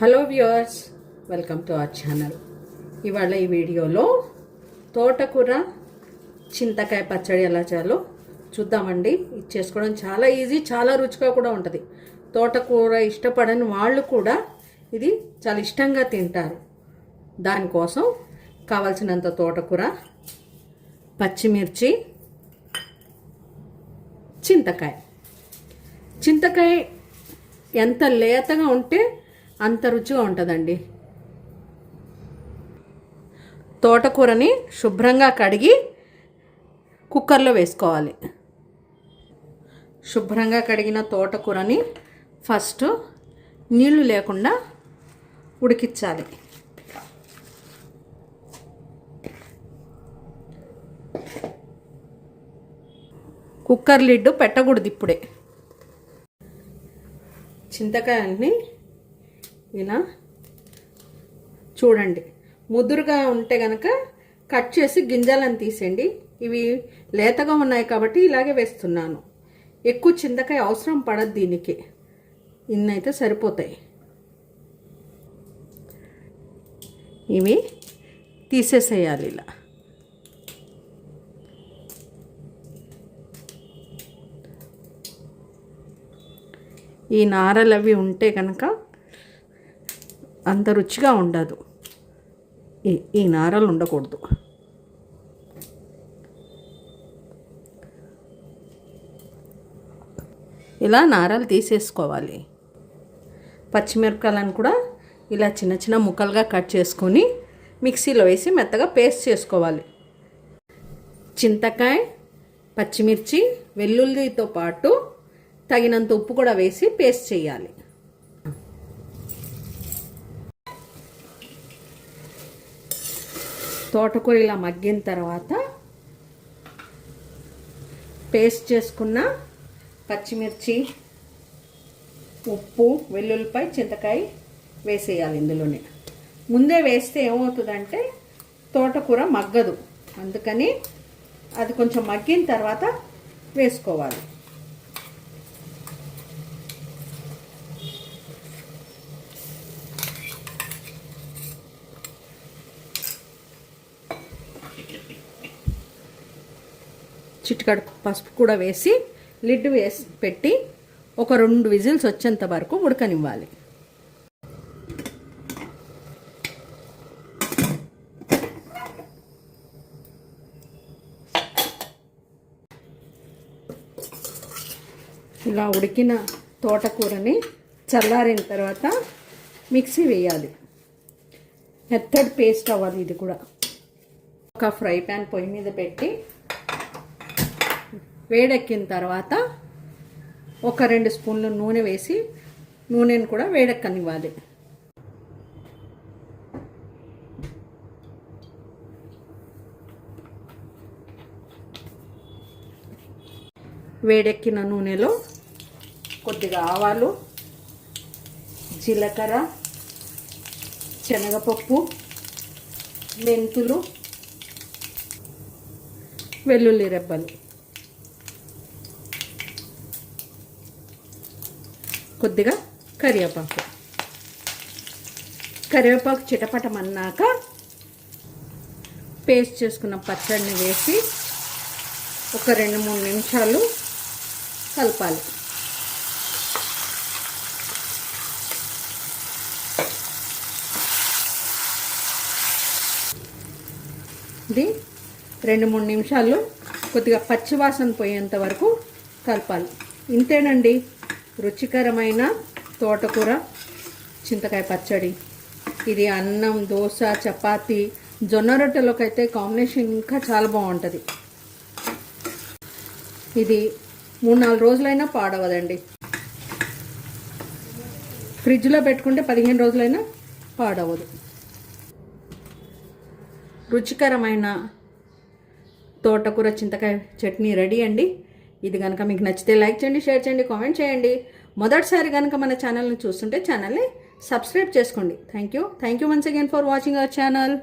Hello viewers welcome to our channel ఇవాళ ఈ వీడియోలో తోటకూర చింతకాయ పచ్చడి ఎలా చేయాలో చూద్దామండి. ఇది చేసుకోవడం చాలా ఈజీ చాలా రుచిగా కూడా ఉంటుంది. తోటకూర ఇష్టపడని వాళ్ళు కూడా ఇది చాలా ఇష్టంగా తింటారు. దానికోసం కావలసినంత తోటకూర పచ్చిమిర్చి చింతకాయ. చింతకాయ ఎంత లేతగా ఉంటే అంత రుచిగా ఉంటుందండి. తోటకూరని శుభ్రంగా కడిగి కుక్కర్లో వేసుకోవాలి. శుభ్రంగా కడిగిన తోటకూరని ఫస్ట్ నీళ్ళు లేకుండా ఉడికించాలి. కుక్కర్ లిడ్ పెట్టకూడదు ఇప్పుడే. చింతకాయల్ని ఇలా చూడండి. ముదురుగా ఉంటే కనుక కట్ చేసి గింజలను తీసేయండి. ఇవి లేతగా ఉన్నాయి కాబట్టి ఇలాగే వేస్తున్నాను. ఎక్కువ చింతకాయ అవసరం పడదు దీనికి. ఇన్నైతే సరిపోతాయి. ఇవి తీసేసేయాలి ఇలా. ఈ నారలు అవి ఉంటే కనుక అంత రుచిగా ఉండదు. ఈ ఈ నారలు ఉండకూడదు. ఇలా నారలు తీసేసుకోవాలి. పచ్చిమిరపకాయలను కూడా ఇలా చిన్న చిన్న ముక్కలుగా కట్ చేసుకొని మిక్సీలో వేసి మెత్తగా పేస్ట్ చేసుకోవాలి. చింతకాయ పచ్చిమిర్చి వెల్లుల్లితో పాటు తగినంత ఉప్పు కూడా వేసి పేస్ట్ చేయాలి. తోటకూర ఇలా మగ్గిన తర్వాత పేస్ట్ చేసుకున్న పచ్చిమిర్చి ఉప్పు వెల్లుల్లిపాయ చింతకాయ వేసేయాలి ఇందులోనే. ముందే వేస్తే ఏమవుతుందంటే తోటకూర మగ్గదు. అందుకని అది కొంచెం మగ్గిన తర్వాత వేసుకోవాలి. చిటికడు పసుపు కూడా వేసి లిడ్ వేసి పెట్టి ఒక రెండు విజిల్స్ వచ్చేంత వరకు ఉడకనివ్వాలి. ఇలా ఉడికిన తోటకూరని చల్లారిన తర్వాత మిక్సీ వేయాలి. మెత్తడ్ పేస్ట్ అవ్వాలి ఇది కూడా. ఒక ఫ్రై ప్యాన్ పొయ్యి మీద పెట్టి వేడెక్కిన తర్వాత ఒక రెండు స్పూన్లు నూనె వేసి నూనెను కూడా వేడెక్కనివ్వాలి. వేడెక్కిన నూనెలో కొద్దిగా ఆవాలు జీలకర్ర శనగపప్పు మెంతులు వెల్లుల్లి రెబ్బలు. కొద్దిగా కరివేపాకు. కరివేపాకు చిటపటమన్నాక పేస్ట్ చేసుకున్న పచ్చడిని వేసి ఒక రెండు మూడు నిమిషాలు కలపాలి. ఇది రెండు మూడు నిమిషాలు కొద్దిగా పచ్చివాసన పోయేంత వరకు కలపాలి. ఇంతేనండి. రుచికరమైన తోటకూర చింతకాయ పచ్చడి. ఇది అన్నం దోశ చపాతి జొన్న రొట్టెలోకి అయితే కాంబినేషన్ ఇంకా చాలా బాగుంటుంది. ఇది మూడు నాలుగు రోజులైనా పాడవదండి. ఫ్రిడ్జ్లో పెట్టుకుంటే పదిహేను రోజులైనా పాడవదు. రుచికరమైన తోటకూర చింతకాయ చట్నీ రెడీ అండి. ఇది కనుక మీకు నచ్చితే లైక్ చేయండి షేర్ చేయండి కామెంట్ చేయండి. మొదటిసారి కనుక మన ఛానల్ని చూస్తుంటే ఛానల్ని సబ్స్క్రైబ్ చేసుకోండి. Thank you thank you once again for watching our channel